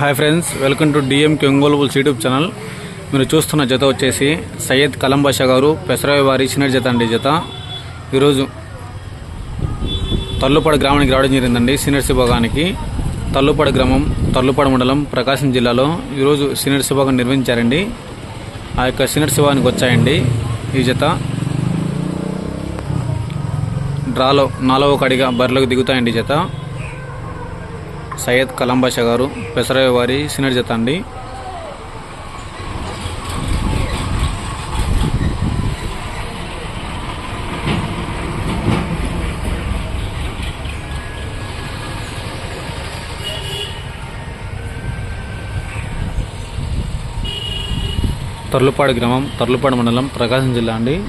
Hi friends welcome to డిఎంకి ఒంగోలుబుల్స్ YouTube channel. మీరు చూస్తున్న జత వచ్చేసి సయ్యద్ కలంబాషా గారు పెసరాయి వారి సీనియర్ జత అండి జత. ఈరోజు తల్లుపాడు గ్రామానికి రావడం జరిగిందండి సీనియర్ విభాగానికి తల్లుపాడు గ్రామం తల్లుపాడు మండలం ప్రకాశం జిల్లాలో ఈరోజు సీనియర్ విభాగం నిర్వహించారండి. ఆ యొక్క సీనియర్ విభాగానికి వచ్చాయండి ఈ జత. డ్రాలో నాలుగవ కడిగా బరిలోకి దిగుతాయండి జత. సయ్యద్ కలంబాష గారు పెసరయ్య వారి సీనియర్ జత అండి. తర్లుపాడు గ్రామం తర్లుపాడు మండలం ప్రకాశం జిల్లా అండి.